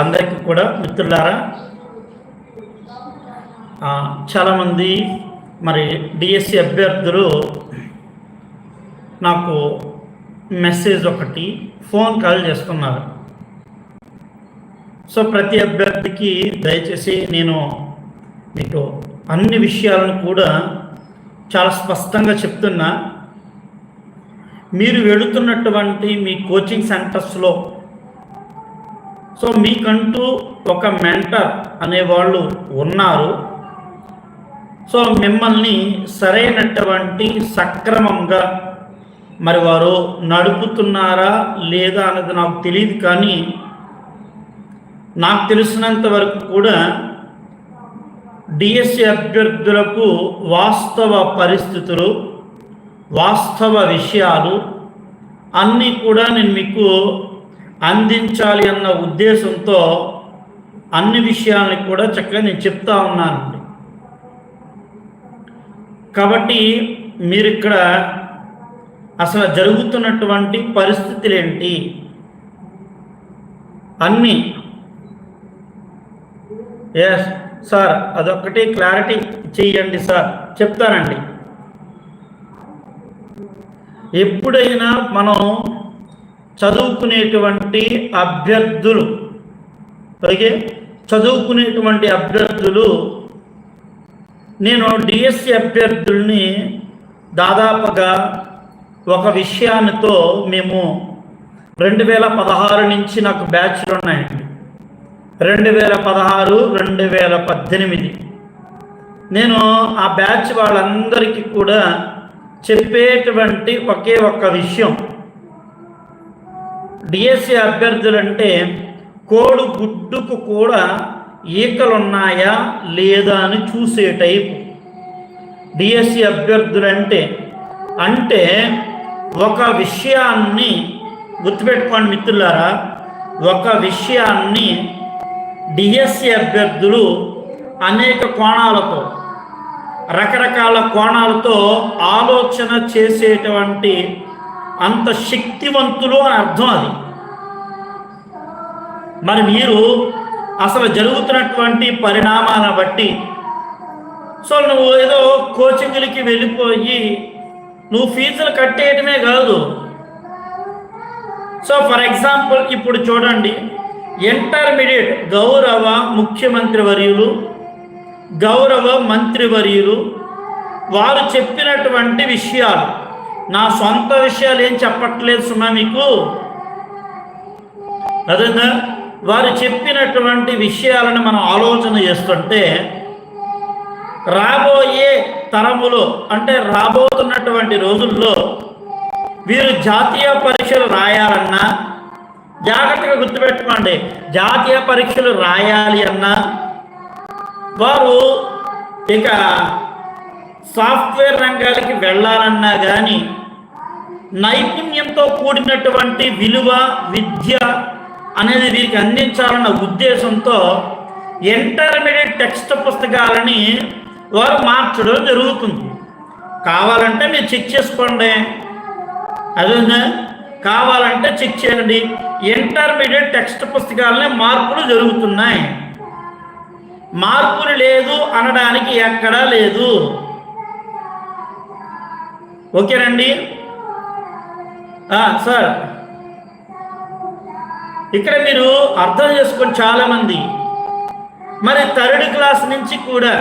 అందరికీ కూడా మిత్రులారా చాలామంది మరి డిఎస్సి అభ్యర్థులు నాకు మెసేజ్ ఒకటి ఫోన్ కాల్ చేస్తున్నారు. సో ప్రతి అభ్యర్థికి దయచేసి నేను మీకు అన్ని విషయాలను కూడా చాలా స్పష్టంగా చెప్తున్నా. మీరు వెళుతున్నటువంటి మీ కోచింగ్ సెంటర్స్లో సో మీకంటూ ఒక మెంటర్ అనేవాళ్ళు ఉన్నారు. సో మిమ్మల్ని సరైనటువంటి సక్రమంగా మరి వారు నడుపుతున్నారా లేదా అన్నది నాకు తెలియదు కానీ నాకు తెలిసినంత వరకు కూడా డిఎస్సి అభ్యర్థులకు వాస్తవ పరిస్థితులు వాస్తవ విషయాలు అన్నీ కూడా నేను మీకు అందించాలి అన్న ఉద్దేశంతో అన్ని విషయాలని కూడా చక్కగా నేను చెప్తా ఉన్నానండి. కాబట్టి మీరు ఇక్కడ అసలు జరుగుతున్నటువంటి పరిస్థితులు ఏంటి అన్నీ ఎస్ సార్ అదొక్కటి క్లారిటీ చేయండి సార్ చెప్తానండి. ఎప్పుడైనా మనం చదువుకునేటువంటి అభ్యర్థులు. అలాగే చదువుకునేటువంటి అభ్యర్థులు. నేను డిఎస్సి అభ్యర్థుల్ని దాదాపుగా ఒక విషయానితో మేము రెండు వేల పదహారు నుంచి నాకు బ్యాచ్లు ఉన్నాయండి. రెండు వేల పదహారు రెండు వేల పద్దెనిమిది. నేను ఆ బ్యాచ్ వాళ్ళందరికీ కూడా చెప్పేటువంటి ఒకే ఒక్క విషయం. డిఎస్సి అభ్యర్థులంటే కోడు గుడ్డుకు కూడా ఈకలున్నాయా లేదా అని చూసే టైపు. డిఎస్సి అభ్యర్థులంటే అంటే ఒక విషయాన్ని గుర్తుపెట్టుకోండి మిత్రులారా ఒక విషయాన్ని డిఎస్సి అభ్యర్థులు అనేక కోణాలతో రకరకాల కోణాలతో ఆలోచన చేసేటువంటి అంత శక్తివంతులు అని అర్థం అది. మరి మీరు అసలు జరుగుతున్నటువంటి పరిణామాలను బట్టి సో నువ్వు ఏదో కోచింగ్లకి వెళ్ళిపోయి నువ్వు ఫీజులు కట్టేయటమే కాదు. సో ఫర్ ఎగ్జాంపుల్ ఇప్పుడు చూడండి ఇంటర్మీడియట్ గౌరవ ముఖ్యమంత్రి వర్యులు గౌరవ మంత్రివర్యులు వారు చెప్పినటువంటి విషయాలు నా సొంత విషయాలు ఏం చెప్పట్లేదు సుమా మీకు? అదేనా? వారు చెప్పినటువంటి విషయాలను మనం ఆలోచన చేస్తుంటే రాబోయే తరములో అంటే రాబోతున్నటువంటి రోజుల్లో వీరు జాతీయ పరీక్షలు రాయాలన్నా జాగ్రత్తగా గుర్తుపెట్టుకోండి జాతీయ పరీక్షలు రాయాలి అన్నా వారు ఇక సాఫ్ట్వేర్ రంగాలకి వెళ్ళాలన్నా కానీ నైపుణ్యంతో కూడినటువంటి విలువ విద్య అనేది వీరికి అందించాలన్న ఉద్దేశంతో ఇంటర్మీడియట్ టెక్స్ట్ పుస్తకాలని వారు మార్చడం జరుగుతుంది. కావాలంటే మీరు చెక్ చేసుకోండి. అదేనా కావాలంటే చెక్ చేయండి. ఇంటర్మీడియట్ టెక్స్ట్ పుస్తకాలనే మార్పులు జరుగుతున్నాయి. మార్పులు లేదు అనడానికి ఎక్కడా లేదు. ఓకేనండి సార్. ఇక్కడ మీరు అర్థం చేసుకొని చాలామంది. మరి థర్డ్ క్లాస్ నుంచి కూడా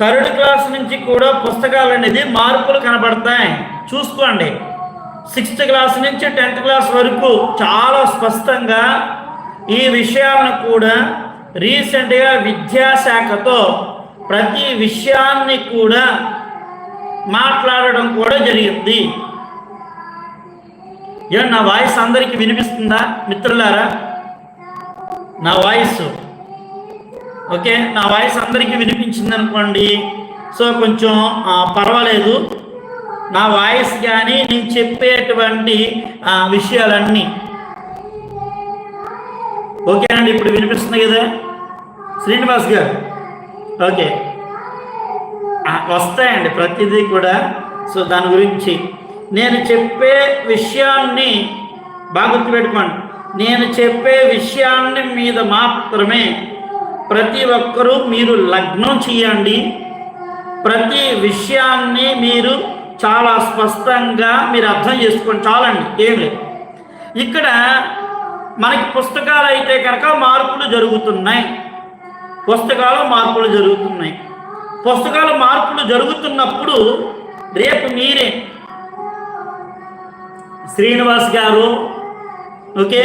థర్డ్ క్లాస్ నుంచి కూడా పుస్తకాలు అనేది మార్పులు కనబడతాయి. చూసుకోండి. సిక్స్త్ క్లాస్ నుంచి టెన్త్ క్లాస్ వరకు చాలా స్పష్టంగా ఈ విషయాలను కూడా రీసెంట్గా విద్యాశాఖతో ప్రతి విషయాన్ని కూడా మాట్లాడడం కూడా జరిగింది. ఏం నా వాయిస్ అందరికీ వినిపిస్తుందా మిత్రులారా? నా వాయిస్? ఓకే నా వాయిస్ అందరికీ వినిపించింది అనుకోండి. సో కొంచెం పర్వాలేదు. నా వాయిస్ కానీ నేను చెప్పేటువంటి విషయాలన్నీ. ఓకే అండి ఇప్పుడు వినిపిస్తుంది కదా? శ్రీనివాస్ గారు. ఓకే. వస్తాయండి ప్రతిదీ కూడా. సో దాని గురించి నేను చెప్పే విషయాన్ని బాగా గుర్తుపెట్టుకోండి. నేను చెప్పే విషయాన్ని మీద మాత్రమే ప్రతి ఒక్కరూ మీరు లగ్నం చేయండి. ప్రతి విషయాన్ని మీరు చాలా స్పష్టంగా మీరు అర్థం చేసుకోండి చాలండి ఏం లేదు. ఇక్కడ మనకి పుస్తకాలు అయితే కనుక మార్పులు జరుగుతున్నాయి. పుస్తకాలు మార్పులు జరుగుతున్నాయి. పుస్తకాల మార్పులు జరుగుతున్నప్పుడు రేపు మీరే. శ్రీనివాస్ గారు ఓకే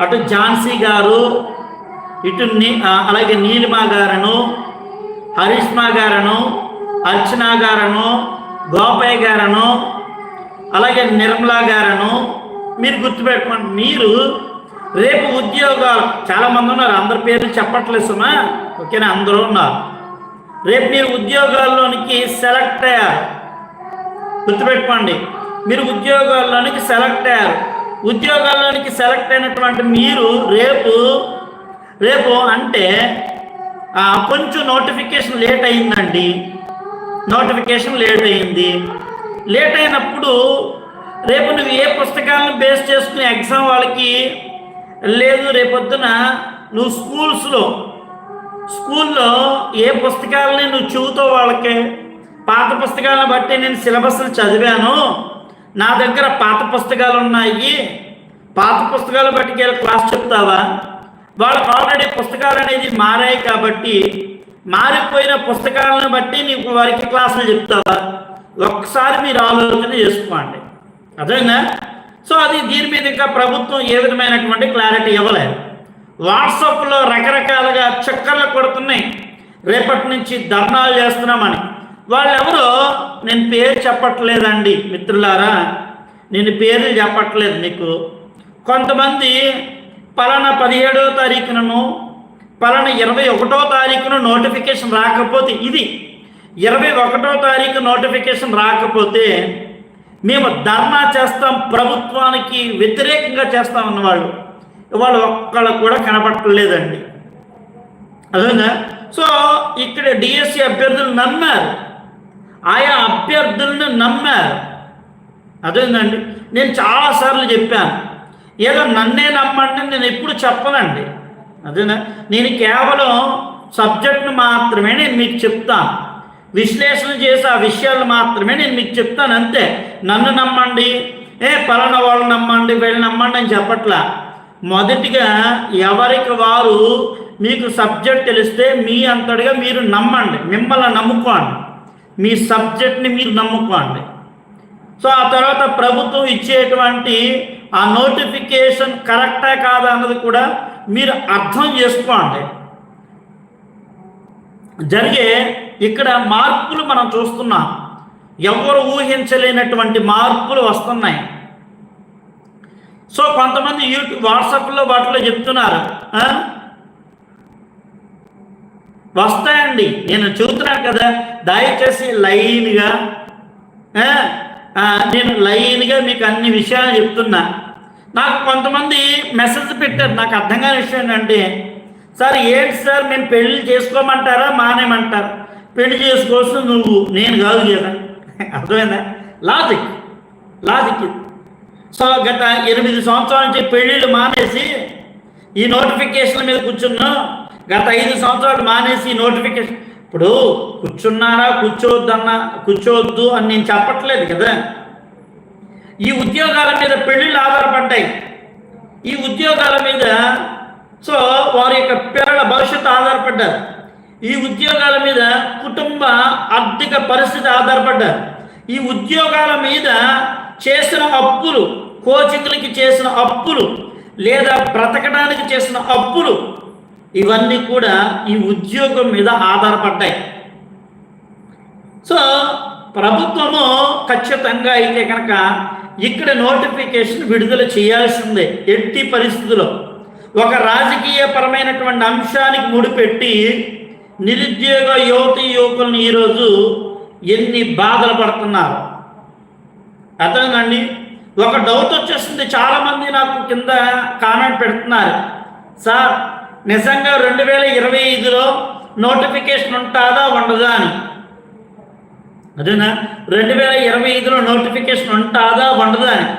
అటు ఝాన్సీ గారు ఇటు నీ అలాగే నీలిమా గారను హరిష్మా గారను అర్చన గారను గోపయ్య గారను అలాగే నిర్మలా గారను మీరు గుర్తుపెట్టుకోండి మీరు రేపు ఉద్యోగాలు చాలామంది ఉన్నారు అందరి పేర్లు చెప్పట్లేదు సుమా ఓకేనా అందరూ ఉన్నారు. రేపు మీరు ఉద్యోగాల్లోనికి సెలెక్ట్ అయ్యారు. గుర్తుపెట్టుకోండి మీరు ఉద్యోగాల్లోనికి సెలెక్ట్ అయ్యారు. ఉద్యోగాల్లోనికి సెలెక్ట్ అయినటువంటి మీరు రేపు రేపు అంటే ఆ, కొంచెం నోటిఫికేషన్ లేట్ అయిందండి. నోటిఫికేషన్ లేట్ అయింది. లేట్ అయినప్పుడు రేపు నువ్వు ఏ పుస్తకాలను బేస్ చేసుకుని ఎగ్జామ్ వాళ్ళకి లేదు రేపొద్దున నువ్వు స్కూల్స్లో స్కూల్లో ఏ పుస్తకాలని నువ్వు చూతో వాళ్ళకి పాత పుస్తకాలను బట్టి నేను సిలబస్లు చదివాను. నా దగ్గర పాత పుస్తకాలు ఉన్నాయి. పాత పుస్తకాలు బట్టి క్లాస్ చెప్తావా? వాళ్ళకి ఆల్రెడీ పుస్తకాలు అనేది మారాయి కాబట్టి మారిపోయిన పుస్తకాలను బట్టి నీకు వారికి క్లాసులు చెప్తావా? ఒక్కసారి మీరు ఆలోచన చేసుకోండి. అదేనా సో అది దీని మీద ఇంకా ప్రభుత్వం ఏ విధమైనటువంటి క్లారిటీ ఇవ్వలేదు. వాట్సాప్లో రకరకాలుగా చక్కర్లు కొడుతున్నాయి. రేపటి నుంచి ధర్నాలు చేస్తున్నామని. వాళ్ళెవరో నేను పేరు చెప్పట్లేదండి మిత్రులారా. నేను పేర్లు చెప్పట్లేదు మీకు. కొంతమంది పలానా పదిహేడవ తారీఖునను పలానా ఇరవై ఒకటో తారీఖున నోటిఫికేషన్ రాకపోతే ఇది ఇరవై ఒకటో తారీఖు నోటిఫికేషన్ రాకపోతే మేము ధర్నా చేస్తాం ప్రభుత్వానికి వ్యతిరేకంగా చేస్తాం అన్నవాళ్ళు వాళ్ళు ఒక్కళ్ళు కూడా కనపట్టలేదండి అదేనా సో ఇక్కడ డిఎస్సి అభ్యర్థులు నమ్మారు. ఆయా అభ్యర్థులను నమ్మారు. అదేందండి నేను చాలాసార్లు చెప్పాను. ఏదో నన్నే నమ్మండి నేను ఎప్పుడు చెప్పనండి. అదేనా నేను కేవలం సబ్జెక్ట్ను మాత్రమే నేను మీకు చెప్తాను. విశ్లేషణ చేసి ఆ విషయాలు మాత్రమే నేను మీకు చెప్తాను అంతే. నన్ను నమ్మండి. ఏ పలానా వాళ్ళు నమ్మండి వీళ్ళు నమ్మండి అని చెప్పట్లా. మొదటిగా ఎవరికి వారు మీకు సబ్జెక్ట్ తెలిస్తే మీ అంతటిగా మీరు నమ్మండి మిమ్మల్ని నమ్ముకోండి. మీ సబ్జెక్ట్ని మీరు నమ్ముకోండి. సో ఆ తర్వాత ప్రభుత్వం ఇచ్చేటువంటి ఆ నోటిఫికేషన్ కరెక్టా కాదా అన్నది కూడా మీరు అర్థం చేసుకోండి. జరిగే ఇక్కడ మార్పులు మనం చూస్తున్నాం. ఎవరు ఊహించలేనటువంటి మార్పులు వస్తున్నాయి. సో కొంతమంది యూట్యూబ్ వాట్సాప్లో వాటిలో చెప్తున్నారు వస్తాయండి నేను చూస్తున్నాను కదా దయచేసి లైన్గా నేను లైన్గా మీకు అన్ని విషయాలు చెప్తున్నా. నాకు కొంతమంది మెసేజ్ పెట్టారు నాకు అర్థం కాని విషయం ఏంటంటే సార్ ఏంటి సార్ మేము పెళ్ళి చేసుకోమంటారా మానేమంటారు? పెళ్ళి చేసుకోవచ్చు నువ్వు నేను కాదు కదా. అర్థమైందా? లాజిక్ లాజిక్ ఇది. సో గత ఎనిమిది సంవత్సరాల నుంచి పెళ్ళిళ్ళు మానేసి ఈ నోటిఫికేషన్ మీద కూర్చున్నాం గత ఐదు సంవత్సరాలు మానేసి ఈ నోటిఫికేషన్ ఇప్పుడు కూర్చున్నారా కూర్చోవద్దన్నా కూర్చోవద్దు అని నేను చెప్పట్లేదు కదా. ఈ ఉద్యోగాల మీద పెళ్ళిళ్ళు ఆధారపడ్డాయి. ఈ ఉద్యోగాల మీద సో వారి యొక్క పిల్లల భవిష్యత్తు ఆధారపడ్డారు. ఈ ఉద్యోగాల మీద కుటుంబ ఆర్థిక పరిస్థితి ఆధారపడ్డారు. ఈ ఉద్యోగాల మీద చేసిన అప్పులు కోచికులకి చేసిన అప్పులు లేదా బ్రతకడానికి చేసిన అప్పులు ఇవన్నీ కూడా ఈ ఉద్యోగం మీద ఆధారపడ్డాయి. సో ప్రభుత్వము ఖచ్చితంగా అయితే కనుక ఇక్కడ నోటిఫికేషన్ విడుదల చేయాల్సిందే ఎట్టి పరిస్థితుల్లో. ఒక రాజకీయపరమైనటువంటి అంశానికి ముడిపెట్టి నిరుద్యోగ యువతి యువకులను ఈరోజు ఎన్ని బాధలు పడుతున్నారు. అర్థమైందండి? ఒక డౌట్ వచ్చేస్తుంది. చాలామంది నాకు కింద కామెంట్ పెడుతున్నారు. సార్ నిజంగా రెండు వేల ఇరవై ఐదులో నోటిఫికేషన్ ఉంటుందా? ఉండదా? అని. అదేనా? రెండు వేల ఇరవై ఐదులో నోటిఫికేషన్ ఉంటుందా? ఉండదా? అని.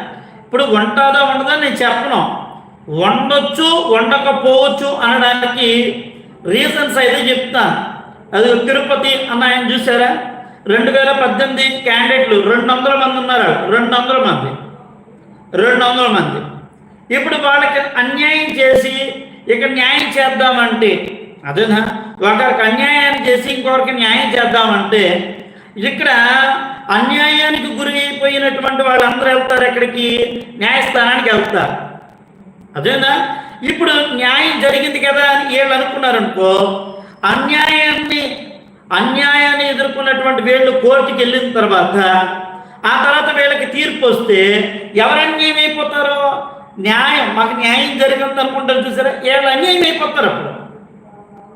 ఇప్పుడు ఉంటుందా? ఉండదా? నేను చెప్పను. వండొచ్చు వండకపోవచ్చు అనడానికి రీజన్స్ అయితే చెప్తాను. అది తిరుపతి అన్న ఆయన చూసారా? రెండు వేల పద్దెనిమిది క్యాండిడేట్లు రెండు వందల మంది ఉన్నారు. రెండు వందల మంది. రెండు వందల మంది. ఇప్పుడు వాళ్ళకి అన్యాయం చేసి ఇక న్యాయం చేద్దామంటే అదేనా? ఒకరికి అన్యాయాన్ని చేసి ఇంకొకరికి న్యాయం చేద్దామంటే ఇక్కడ అన్యాయానికి గురి అయిపోయినటువంటి వాళ్ళందరూ వెళ్తారు ఎక్కడికి? న్యాయస్థానానికి వెళ్తారు. అదేనా? ఇప్పుడు న్యాయం జరిగింది కదా అని వీళ్ళు అనుకున్నారనుకో అన్యాయాన్ని అన్యాయాన్ని ఎదుర్కొన్నటువంటి వీళ్ళు కోర్టుకి వెళ్ళిన తర్వాత ఆ తర్వాత వీళ్ళకి తీర్పు వస్తే ఎవరు అన్యాయం అయిపోతారో? న్యాయం మాకు న్యాయం జరిగింది అనుకుంటారు చూసారా? వీళ్ళు అన్యాయం అయిపోతారు అప్పుడు.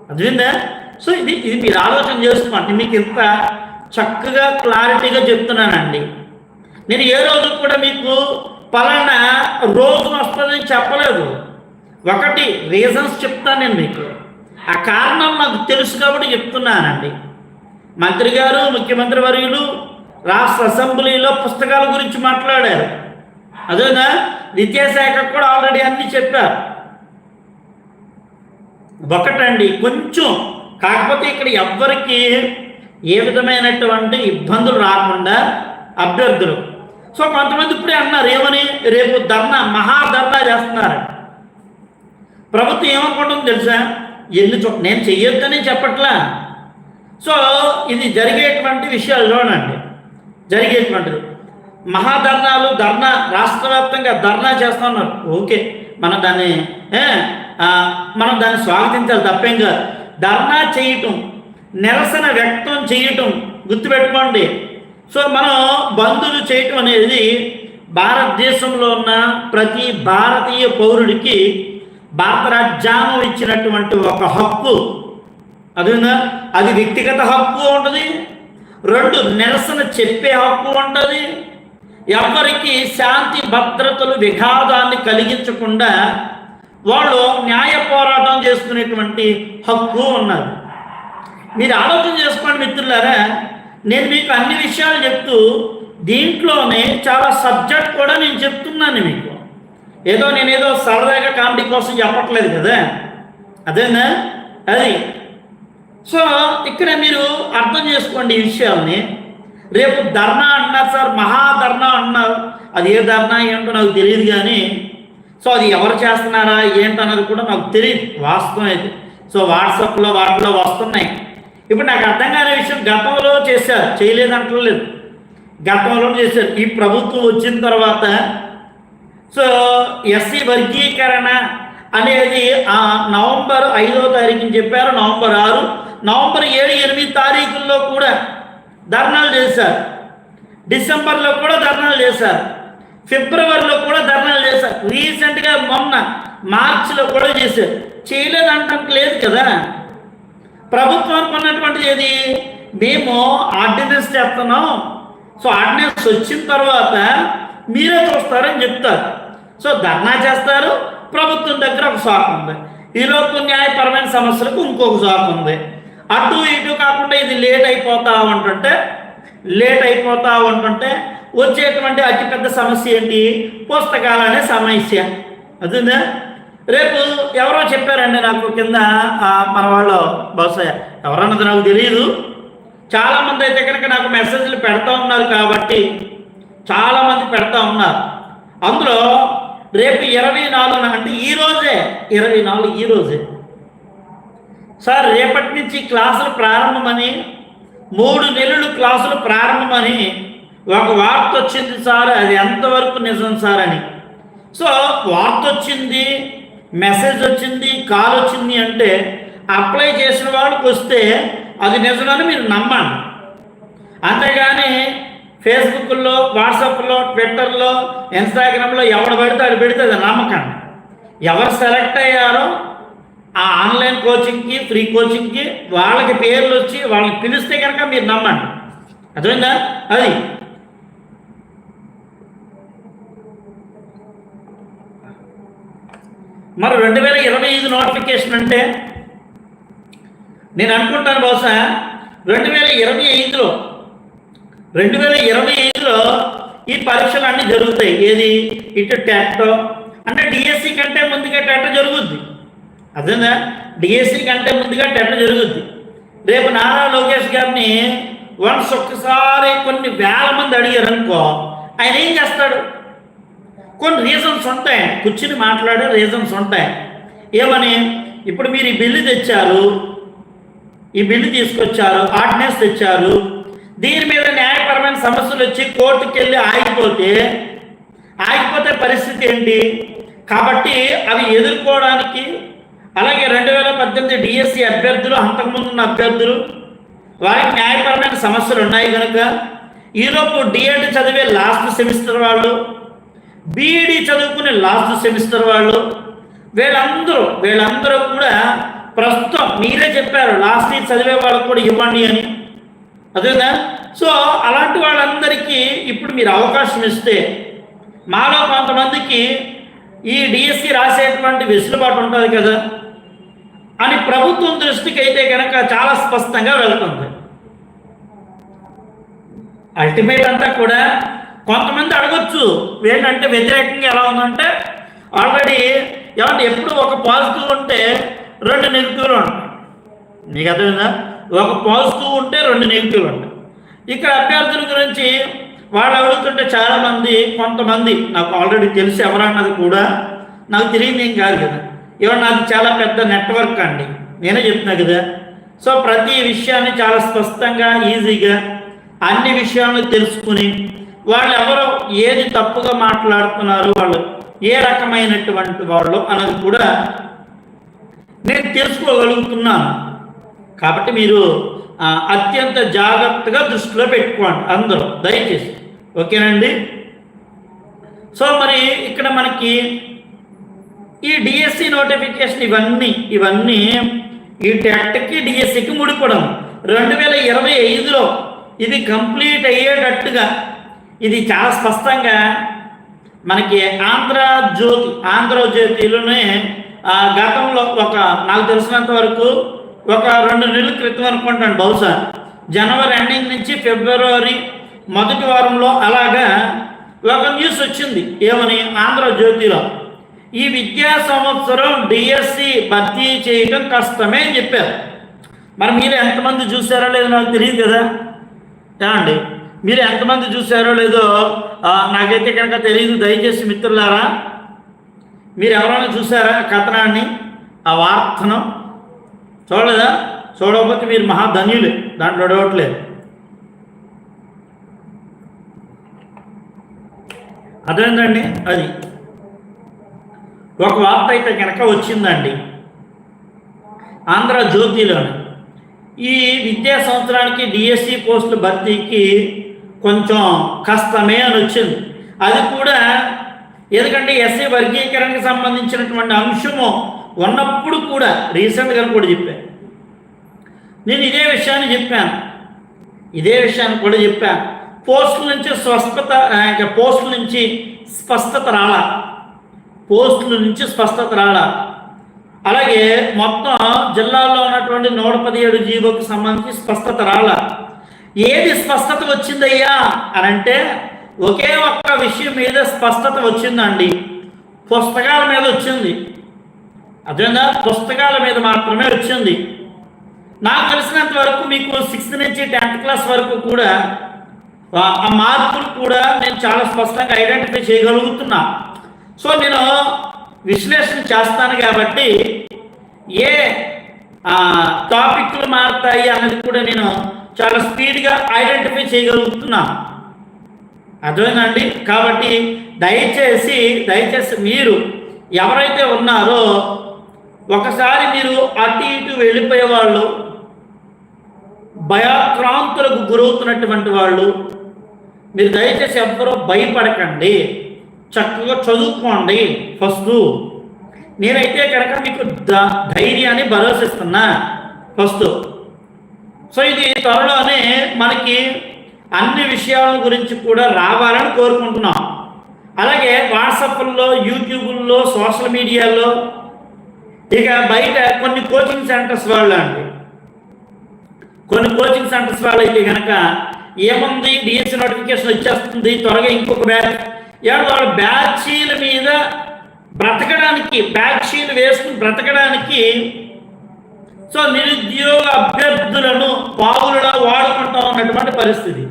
అర్థమైందా? సో ఇది ఇది మీరు ఆలోచన చేసుకోండి. మీకు ఇంత చక్కగా క్లారిటీగా చెప్తున్నానండి. నేను ఏ రోజు కూడా మీకు పలానా రోజు వస్తుందని చెప్పలేదు. ఒకటి రీజన్స్ చెప్తాను నేను మీకు. ఆ కారణం నాకు తెలుసు కాబట్టి చెప్తున్నానండి. మంత్రి గారు ముఖ్యమంత్రి వర్యులు రాష్ట్ర అసెంబ్లీలో పుస్తకాల గురించి మాట్లాడారు. అదేనా? విద్యాశాఖ కూడా ఆల్రెడీ అన్ని చెప్పారు. ఒకటండి కొంచెం కాకపోతే ఇక్కడ ఎవ్వరికి ఏ విధమైనటువంటి ఇబ్బందులు రాకుండా అభ్యర్థులు. సో కొంతమంది ఇప్పుడే అన్నారు ఏమని? రేపు ధర్నా మహాధర్నా చేస్తున్నారు ప్రభుత్వం ఏమనుకుంటుంది తెలుసా? ఎన్ని చో నేను చెయ్యొద్దని చెప్పట్లా? సో ఇది జరిగేటువంటి విషయాల్లోనండి. జరిగేటువంటిది. మహాధర్నాలు ధర్నా రాష్ట్ర వ్యాప్తంగా ధర్నా చేస్తున్నారు ఓకే మనం దాన్ని మనం దాన్ని స్వాగతించాలి తప్పేం కాదు. ధర్నా చేయటం నిరసన వ్యక్తం చేయటం గుర్తుపెట్టుకోండి. సో మనం బంధులు చేయటం అనేది భారతదేశంలో ఉన్న ప్రతి భారతీయ పౌరుడికి భారత రాజ్యాంగం ఇచ్చినటువంటి ఒక హక్కు. అది అది వ్యక్తిగత హక్కు ఉంటుంది. రెండు నిరసన చెప్పే హక్కు ఉంటుంది. ఎవరికి శాంతి భద్రతలు విఘాతాన్ని కలిగించకుండా వాళ్ళు న్యాయ పోరాటం చేసుకునేటువంటి హక్కు ఉన్నది. మీరు ఆలోచన చేసుకోండి మిత్రులారా. నేను మీకు అన్ని విషయాలు చెప్తూ దీంట్లోనే చాలా సబ్జెక్ట్ కూడా నేను చెప్తున్నాను మీకు. ఏదో నేనేదో సరదాగా కామెడీ కోసం చెప్పట్లేదు కదా? అదేనా? అది. సో ఇక్కడ మీరు అర్థం చేసుకోండి ఈ విషయాల్ని. రేపు ధర్నా అన్నారు సార్ మహాధర్నా అన్నారు అది ఏ ధర్నా ఏంటో నాకు తెలియదు కానీ సో అది ఎవరు చేస్తున్నారా ఏంటన్నది కూడా నాకు తెలియదు వాస్తవం అయితే. సో వాట్సాప్లో వాటిలో వస్తున్నాయి. ఇప్పుడు నాకు అర్థం కాని విషయం గతంలో చేశారు చేయలేదంటలేదు. గతంలో చేశారు. ఈ ప్రభుత్వం వచ్చిన తర్వాత సో ఎస్సీ వర్గీకరణ అనేది ఆ నవంబర్ ఐదో తారీఖుని చెప్పారు నవంబర్ ఆరు. నవంబర్ ఏడు ఎనిమిది తారీఖుల్లో కూడా ధర్నాలు చేశారు. డిసెంబర్లో కూడా ధర్నాలు చేశారు. ఫిబ్రవరిలో కూడా ధర్నాలు చేశారు. రీసెంట్గా మొన్న మార్చిలో కూడా చేశారు. చేయలేదంటే లేదు కదా? ప్రభుత్వం అనుకున్నటువంటిది ఏది? మేము ఆర్డినెన్స్ చేస్తున్నాం. సో ఆర్డినెన్స్ వచ్చిన తర్వాత మీరే చూస్తారని చెప్తారు. సో ధర్నా చేస్తారు. ప్రభుత్వం దగ్గర ఒక సాకు ఉంది. ఈలోపు న్యాయపరమైన సమస్యలకు ఇంకొక సాకు ఉంది. అటు ఇటు కాకుండా ఇది లేట్ అయిపోతా ఉంటుంటే లేట్ అయిపోతా ఉంటుంటే వచ్చేటువంటి అతిపెద్ద సమస్య ఏంటి? పుస్తకాలు అనే సమస్య. అదేనా? రేపు ఎవరో చెప్పారండి నాకు కింద మన వాళ్ళు బహుశా ఎవరన్నది నాకు తెలియదు చాలామంది అయితే కనుక నాకు మెసేజ్లు పెడతా ఉన్నారు కాబట్టి చాలామంది పెడతా ఉన్నారు. అందులో రేపు ఇరవై నాలుగున అంటే ఈ రోజే ఇరవై నాలుగు ఈ రోజే. సార్ రేపటి నుంచి క్లాసులు ప్రారంభమని మూడు నెలలు క్లాసులు ప్రారంభమని ఒక వార్త వచ్చింది సార్ అది ఎంతవరకు నిజం సార్ అని. సో వార్త వచ్చింది మెసేజ్ వచ్చింది కాల్ వచ్చింది అంటే అప్లై చేసిన వాళ్ళకి వస్తే అది నిజమని మీరు నమ్మండి. అంతేగాని ఫేస్బుక్లో వాట్సాప్లో ట్విట్టర్లో ఇన్స్టాగ్రామ్లో ఎవడు పెడితే అది పెడితే అది నమ్మకం. ఎవరు సెలెక్ట్ అయ్యారో ఆ ఆన్లైన్ కోచింగ్కి ఫ్రీ కోచింగ్కి వాళ్ళకి పేర్లు వచ్చి వాళ్ళని పిలిస్తే కనుక మీరు నమ్మండి. అర్థమైందా? అది. మరి రెండు వేల ఇరవై ఐదు నోటిఫికేషన్ అంటే నేను అనుకుంటాను బహుశా రెండు వేల ఇరవై ఐదులో రెండు వేల ఇరవై ఐదులో ఈ పరీక్షలు అన్నీ జరుగుతాయి. ఏది? ఇటు టెట్ అంటే డిఎస్సి కంటే ముందుగా టెట్ జరుగుద్ది. అదేనా డిఎస్సి కంటే ముందుగా టెట్ జరుగుద్ది. రేపు నారా లోకేష్ గారిని వన్స్ ఒక్కసారి కొన్ని వేల మంది అడిగారు అనుకో ఆయన ఏం చేస్తాడు? కొన్ని రీజన్స్ ఉంటాయి. కూర్చుని మాట్లాడే రీజన్స్ ఉంటాయి. ఏమని? ఇప్పుడు మీరు ఈ బిల్లు తెచ్చారు. ఈ బిల్లు తీసుకొచ్చారు. ఆర్డినెన్స్ తెచ్చారు. దీని మీద న్యాయపరమైన సమస్యలు వచ్చి కోర్టుకి వెళ్ళి ఆగిపోతే ఆగిపోతే పరిస్థితి ఏంటి? కాబట్టి అవి ఎదుర్కోవడానికి అలాగే రెండు వేల పద్దెనిమిది డిఎస్సి అభ్యర్థులు అంతకుముందు ఉన్న అభ్యర్థులు వారికి న్యాయపరమైన సమస్యలు ఉన్నాయి కనుక ఈలోపు డిఎడ్ చదివే లాస్ట్ సెమిస్టర్ వాళ్ళు బీఈడి చదువుకునే లాస్ట్ సెమిస్టర్ వాళ్ళు వీళ్ళందరూ వీళ్ళందరూ కూడా ప్రస్తుతం మీరే చెప్పారు లాస్ట్ ఇయర్ చదివే వాళ్ళకు కూడా ఇవ్వండి అని. అదేనా? సో అలాంటి వాళ్ళందరికీ ఇప్పుడు మీరు అవకాశం ఇస్తే మాలో కొంతమందికి ఈ డిఎస్సి రాసేటువంటి వెసులుబాటు ఉంటుంది కదా అని ప్రభుత్వం దృష్టికి అయితే కనుక చాలా స్పష్టంగా వెళ్తుంది. అల్టిమేట్ అంతా కూడా కొంతమంది అడగొచ్చు ఏంటంటే వ్యతిరేకంగా ఎలా ఉందంటే ఆల్రెడీ ఏమంటే ఎప్పుడు ఒక పాజిటివ్ ఉంటే రెండు నెగిటివ్లు ఉంటాయి. మీకు అర్థమైందా? ఒక పాజిటివ్ ఉంటే రెండు నెగిటివ్లు ఉంటాయి ఇక్కడ అభ్యర్థుల గురించి వాళ్ళు అడుగుతుంటే చాలామంది కొంతమంది నాకు ఆల్రెడీ తెలిసి ఎవరన్నది కూడా నాకు తెలియదు ఏం కాదు కదా. ఇవన్న నాకు చాలా పెద్ద నెట్వర్క్ అండి. నేనే చెప్తున్నా కదా. సో ప్రతి విషయాన్ని చాలా స్పష్టంగా ఈజీగా అన్ని విషయాలను తెలుసుకుని వాళ్ళు ఎవరు ఏది తప్పుగా మాట్లాడుతున్నారు వాళ్ళు ఏ రకమైనటువంటి వాళ్ళు అన్నది కూడా నేను తెలుసుకోగలుగుతున్నాను. కాబట్టి మీరు అత్యంత జాగ్రత్తగా దృష్టిలో పెట్టుకోండి అందరూ దయచేసి. ఓకేనండి? సో మరి ఇక్కడ మనకి ఈ డిఎస్సి నోటిఫికేషన్ ఇవన్నీ ఇవన్నీ ఈ టెట్కి డిఎస్సికి ముడిపడం రెండు వేల ఇరవై ఐదులో ఇది కంప్లీట్ అయ్యేటట్టుగా ఇది చాలా స్పష్టంగా మనకి ఆంధ్ర జ్యోతి ఆంధ్ర జ్యోతిలోనే ఆ, గతంలో ఒక నాకు తెలిసినంత వరకు ఒక రెండు నెలల క్రితం అనుకుంటాను బహుశా. జనవరి ఎండింగ్ నుంచి ఫిబ్రవరి మొదటి వారంలో అలాగా ఒక న్యూస్ వచ్చింది. ఏమని? ఆంధ్ర జ్యోతిలో. ఈ విద్యా సంవత్సరం డిఎస్సి భర్తీ చేయడం కష్టమే అని చెప్పారు. మరి మీరు ఎంతమంది చూసారో లేదో నాకు తెలియదు కదా. ఏమండి? మీరు ఎంతమంది చూసారో లేదో నాకైతే కనుక తెలియదు. దయచేసి మిత్రులారా మీరు ఎవరైనా చూసారా కథనాన్ని? ఆ వార్తను? చూడలేదా? చూడకపోతే మీరు మహాధన్యులే. దాంట్లో అడగట్లేదు అదేంటండి అది. ఒక వార్త అయితే కనుక వచ్చిందండి. ఆంధ్రజ్యోతిలోని ఈ విద్యా సంవత్సరానికి డిఎస్సి పోస్టుల భర్తీకి కొంచెం కష్టమే అని వచ్చింది. అది కూడా ఎందుకంటే ఎస్సీ వర్గీకరణకు సంబంధించినటువంటి అంశము ఉన్నప్పుడు కూడా రీసెంట్గా కూడా చెప్పాను నేను ఇదే విషయాన్ని చెప్పాను. ఇదే విషయాన్ని కూడా చెప్పాను పోస్టుల నుంచి స్వస్థత ఇంకా పోస్టుల నుంచి స్పష్టత రాలా. పోస్టుల నుంచి స్పష్టత రాలా. అలాగే మొత్తం జిల్లాలో ఉన్నటువంటి నూట పదిహేడు జీవోకి సంబంధించి స్పష్టత రాలా. ఏది స్పష్టత వచ్చిందయ్యా? అని అంటే ఒకే ఒక్క విషయం మీద స్పష్టత వచ్చిందండి. పుస్తకాల మీద వచ్చింది. అదేనా పుస్తకాల మీద మాత్రమే వచ్చింది. నాకు తెలిసినంత వరకు మీకు సిక్స్త్ నుంచి టెన్త్ క్లాస్ వరకు కూడా ఆ- మార్కులు కూడా నేను చాలా స్పష్టంగా ఐడెంటిఫై చేయగలుగుతున్నా. సో నేను విశ్లేషణ చేస్తాను కాబట్టి ఏ టాపిక్లు మారుతాయి అన్నది కూడా నేను చాలా స్పీడ్గా ఐడెంటిఫై చేయగలుగుతున్నా. అర్థమైందండి కాబట్టి దయచేసి దయచేసి మీరు ఎవరైతే ఉన్నారో ఒకసారి మీరు అటు ఇటు వెళ్ళిపోయే వాళ్ళు భయాక్రాంతులకు గురవుతున్నటువంటి వాళ్ళు మీరు దయచేసి ఎవ్వరూ భయపడకండి. చక్కగా చదువుకోండి. ఫస్ట్ నేనైతే కనుక మీకు ధైర్యాన్ని భరోసిస్తున్నా. ఫస్ట్ సో ఇది త్వరలోనే మనకి అన్ని విషయాల గురించి కూడా రావాలని కోరుకుంటున్నాం. అలాగే వాట్సాప్లో యూట్యూబ్లో సోషల్ మీడియాలో ఇక బయట కొన్ని కోచింగ్ సెంటర్స్ వాళ్ళు అండి కొన్ని కోచింగ్ సెంటర్స్ వాళ్ళు అయితే కనుక ఏముంది డిఎస్సి నోటిఫికేషన్ వచ్చేస్తుంది త్వరగా ఇంకొక బ్యాచ్ ఏమన్నా వాళ్ళ బ్యాచీల మీద బ్రతకడానికి బ్యాచీలు వేసుకుని బ్రతకడానికి సో నిరుద్యోగ అభ్యర్థులను పావులుగా వాడుకుంటా ఉన్నటువంటి పరిస్థితి.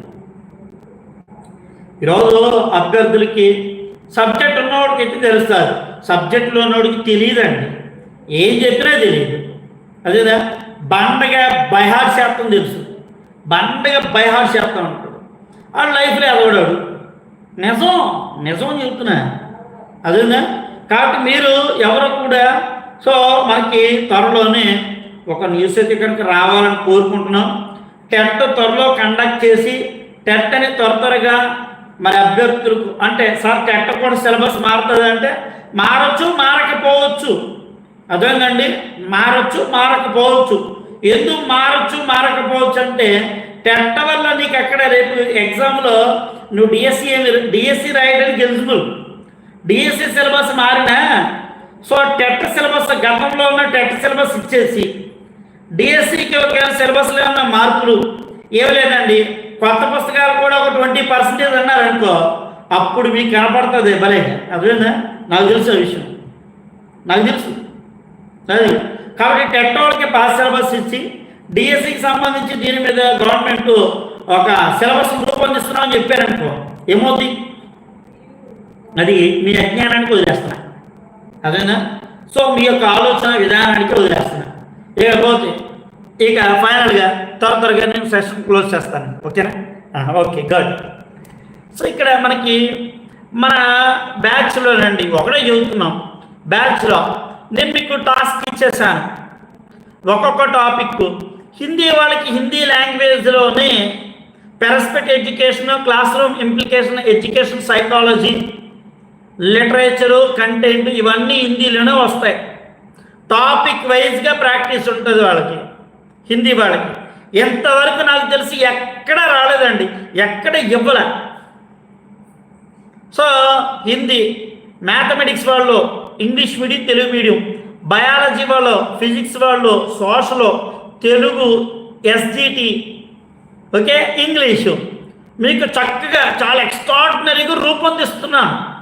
ఈరోజు అభ్యర్థులకి సబ్జెక్ట్ ఉన్నవాడికి అయితే తెలుస్తారు. సబ్జెక్టులో ఉన్నవాడికి తెలియదండి. ఏం చెప్పినా తెలియదు. అదేదా బండగా బైహార్ శాతం తెలుసు. బండగా బైహార్ శాతం ఉంటాడు ఆ లైఫ్లో ఎదగడాడు నిజం నిజం చెప్తున్నా. అదేనా కాబట్టి మీరు ఎవరు కూడా సో మనకి త్వరలోనే ఒక న్యూస్ అయితే కనుక రావాలని కోరుకుంటున్నాం. టెట్ త్వరలో కండక్ట్ చేసి టెట్ అని త్వర త్వరగా మరి అభ్యర్థులకు అంటే సార్ టెట్ కూడా సిలబస్ మారుతుంది అంటే మారచ్చు మారకపోవచ్చు. అదేంటండి మారచ్చు మారకపోవచ్చు. ఎందుకు మారచ్చు మారకపోవచ్చు అంటే టెట్ వల్ల నీకు అక్కడ రేపు ఎగ్జామ్లో నువ్వు డిఎస్సి ఏమి డిఎస్సి రాయడానికి ఎలిజిబుల్. డిఎస్సి సిలబస్ మారినా సో టెట్ సిలబస్ గతంలో ఉన్న టెట్ సిలబస్ ఇచ్చేసి డిఎస్సికి ఒక సిలబస్లో ఉన్న మార్పులు ఏమి లేదండి. కొత్త పుస్తకాలు కూడా ఒక ట్వంటీ పర్సెంటేజ్ అన్నారనుకో అప్పుడు మీకు కనపడుతుంది భలే. అదేనా నాకు తెలుసు ఆ విషయం. నాకు తెలుసు. అది కాబట్టి టెట్ వాళ్ళకి పాస్ సిలబస్ ఇచ్చి డిఎస్సికి సంబంధించి దీని మీద గవర్నమెంట్ ఒక సిలబస్ రూపొందిస్తున్నామని చెప్పారనుకో ఏమవుద్ది? అది మీ అజ్ఞానానికి వదిలేస్తున్నా అదేనా? సో మీ యొక్క ఆలోచన విధానానికి వదిలేస్తున్నా ఇకపోతే ఇక ఫైనల్గా త్వర త్వరగా నేను సెషన్ క్లోజ్ చేస్తాను. ఓకేనా? Okay good. సో ఇక్కడ మనకి మన బ్యాచ్లోనండి ఒకటే చదువుతున్నాం. బ్యాచ్లో నేను మీకు టాస్క్ ఇచ్చేసాను ఒక్కొక్క టాపిక్ హిందీ వాళ్ళకి Hindi లాంగ్వేజ్లోనే perspective education classroom implication education psychology literature content ఇవన్నీ హిందీలోనే వస్తాయి. టాపిక్ వైజ్గా ప్రాక్టీస్ ఉంటుంది వాళ్ళకి హిందీ వాళ్ళకి. ఎంతవరకు నాకు తెలిసి ఎక్కడ రాలేదండి ఎక్కడ ఇవ్వలే. సో హిందీ మ్యాథమెటిక్స్ వాళ్ళు English medium Telugu medium. Biology వాళ్ళు ఫిజిక్స్ వాళ్ళు social Telugu SGT okay English. మీకు చక్కగా చాలా ఎక్స్ట్రాడినరీగా రూపొందిస్తున్నాను.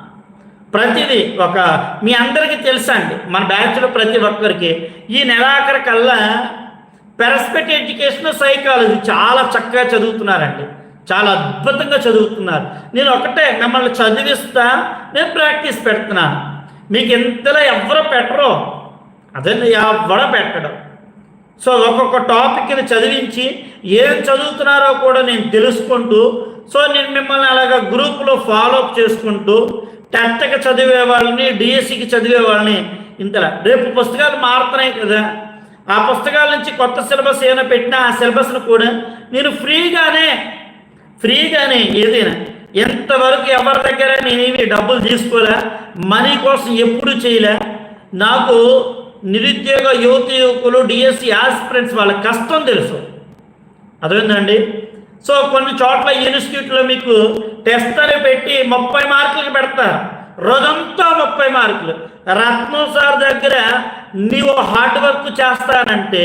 ప్రతిదీ ఒక మీ అందరికీ తెలుసా అండి మన బ్యాచ్లో ప్రతి ఒక్కరికి. ఈ నెలాఖరు కల్లా పెరస్పెక్ట్ ఎడ్యుకేషన్ సైకాలజీ చాలా చక్కగా చదువుతున్నారండి. చాలా అద్భుతంగా చదువుతున్నారు. నేను ఒకటే మిమ్మల్ని చదివిస్తా నేను ప్రాక్టీస్ పెడుతున్నాను. మీకు ఇంతలో ఎవరు పెట్టరో. అదే ఎవడో పెట్టడం సో ఒక్కొక్క టాపిక్ని చదివించి ఏం చదువుతున్నారో కూడా నేను తెలుసుకుంటూ సో నేను మిమ్మల్ని అలాగా గ్రూప్లో ఫాలోఅప్ చేసుకుంటూ టెన్త్కి చదివే వాళ్ళని డిఎస్సికి చదివే వాళ్ళని ఇంతలా. రేపు పుస్తకాలు మారుతున్నాయి కదా. ఆ పుస్తకాల నుంచి కొత్త సిలబస్ ఏమైనా పెట్టినా ఆ సిలబస్ను కూడా నేను ఫ్రీగానే ఫ్రీగానే ఏదైనా ఎంతవరకు ఎవరి దగ్గర నేనేమి డబ్బులు తీసుకోలే మనీ కోసం ఎప్పుడు చేయలే. నాకు నిరుద్యోగ యువత యువకులు డిఎస్సి ఆస్పిరెంట్స్ వాళ్ళ కష్టం తెలుసు. అదేందండి సో కొన్ని చోట్ల ఇన్స్టిట్యూట్లో మీకు టెస్ట్ అని పెట్టి ముప్పై మార్కులకి పెడతారు. రోజంతా ముప్పై మార్కులు. రత్నం సార్ దగ్గర నీవు హార్డ్ వర్క్ చేస్తానంటే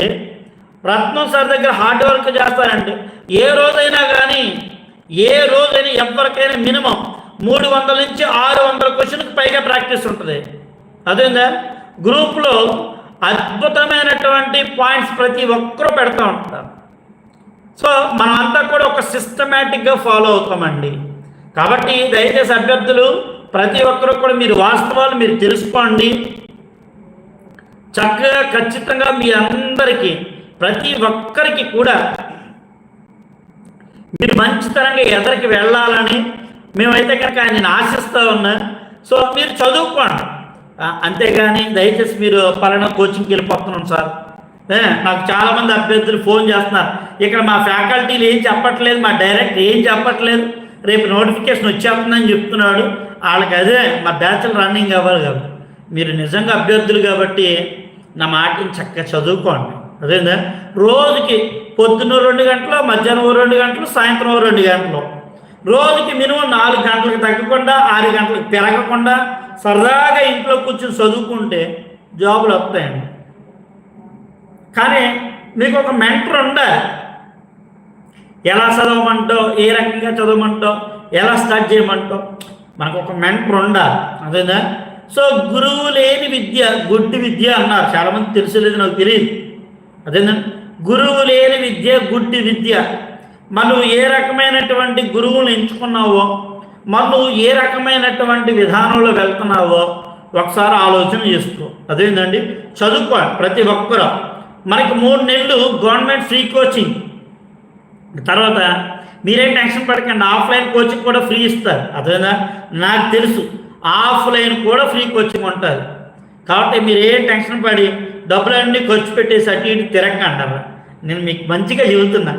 రత్నం సార్ దగ్గర హార్డ్ వర్క్ చేస్తానంటే ఏ రోజైనా కానీ ఏ రోజైనా ఎవరికైనా మినిమం మూడు వందల నుంచి ఆరు వందల క్వశ్చన్కి పైగా ప్రాక్టీస్ ఉంటుంది. అదేందా? గ్రూప్లో అద్భుతమైనటువంటి పాయింట్స్ ప్రతి ఒక్కరూ పెడతా ఉంటారు. సో మనమంతా కూడా ఒక సిస్టమేటిక్గా ఫాలో అవుతామండి. కాబట్టి దయచేసి అభ్యర్థులు ప్రతి ఒక్కరు కూడా మీరు వాస్తవాలు మీరు తెలుసుకోండి. చక్కగా ఖచ్చితంగా మీ అందరికీ ప్రతి ఒక్కరికి కూడా మీరు మంచితనంగా ఎదరికి వెళ్ళాలని మేమైతే కనుక ఆయన ఆశిస్తూ ఉన్నా. సో మీరు చదువుకోండి. అంతేగాని దయచేసి మీరు పలానా కోచింగ్కి వెళ్ళిపోతున్నాం సార్. నాకు చాలామంది అభ్యర్థులు ఫోన్ చేస్తున్నారు. ఇక్కడ మా ఫ్యాకల్టీలు ఏం చెప్పట్లేదు మా డైరెక్టర్ ఏం చెప్పట్లేదు. రేపు నోటిఫికేషన్ వచ్చేస్తుందని చెప్తున్నాడు. వాళ్ళకి అదే మా బ్యాచ్లు రన్నింగ్ అవ్వాలి కాబట్టి మీరు నిజంగా అభ్యర్థులు కాబట్టి నా మాటని చక్కగా చదువుకోండి. అదేందా? రోజుకి పొద్దున్న రెండు గంటలు మధ్యాహ్నం ఓ రెండు గంటలు సాయంత్రం ఓ రెండు గంటలు. రోజుకి మినిమం నాలుగు గంటలకు తగ్గకుండా ఆరు గంటలకు పెరగకుండా సరదాగా ఇంట్లో కూర్చొని చదువుకుంటే జాబులు వస్తాయండి. కానీ మీకు ఒక మెంటర్ ఉండాలి. ఎలా చదవమంటావు? ఏ రకంగా చదవమంటావు? ఎలా స్టార్ట్ చేయమంటావు? మనకు ఒక మెంటర్ ఉండాలి. అదేనా సో గురువు లేని విద్య గుడ్డి విద్య అన్నారు. చాలామంది తెలుసులేదు నాకు తెలియదు. అదేంటండి గురువు లేని విద్య గుడ్డి విద్య. మనం ఏ రకమైనటువంటి గురువులు ఎంచుకున్నావో మనం ఏ రకమైనటువంటి విధానంలో వెళ్తున్నావో ఒకసారి ఆలోచన చేసుకో. అదేంటండి చదువుకో ప్రతి ఒక్కరు. మనకి మూడు నెలలు గవర్నమెంట్ ఫ్రీ కోచింగ్. తర్వాత మీరేం టెన్షన్ పడకండి ఆఫ్లైన్ కోచింగ్ కూడా ఫ్రీ ఇస్తారు. అదేనా నాకు తెలుసు ఆఫ్లైన్ కూడా ఫ్రీ కోచింగ్ ఉంటుంది కాబట్టి మీరు ఏం టెన్షన్ పడి డబ్బులన్నీ ఖర్చు పెట్టేసి అటు ఇటు తిరగకండి నేను మీకు మంచిగా చెబుతున్నా.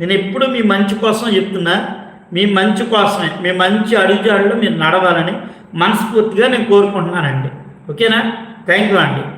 నేను ఎప్పుడు మీ మంచి కోసం చెప్తున్నా. మీ మంచి కోసమే. మీ మంచి అడుగుజాడులో మీరు నడవాలని మనస్ఫూర్తిగా నేను కోరుకుంటున్నానండి. ఓకేనా? థ్యాంక్ యూ అండి.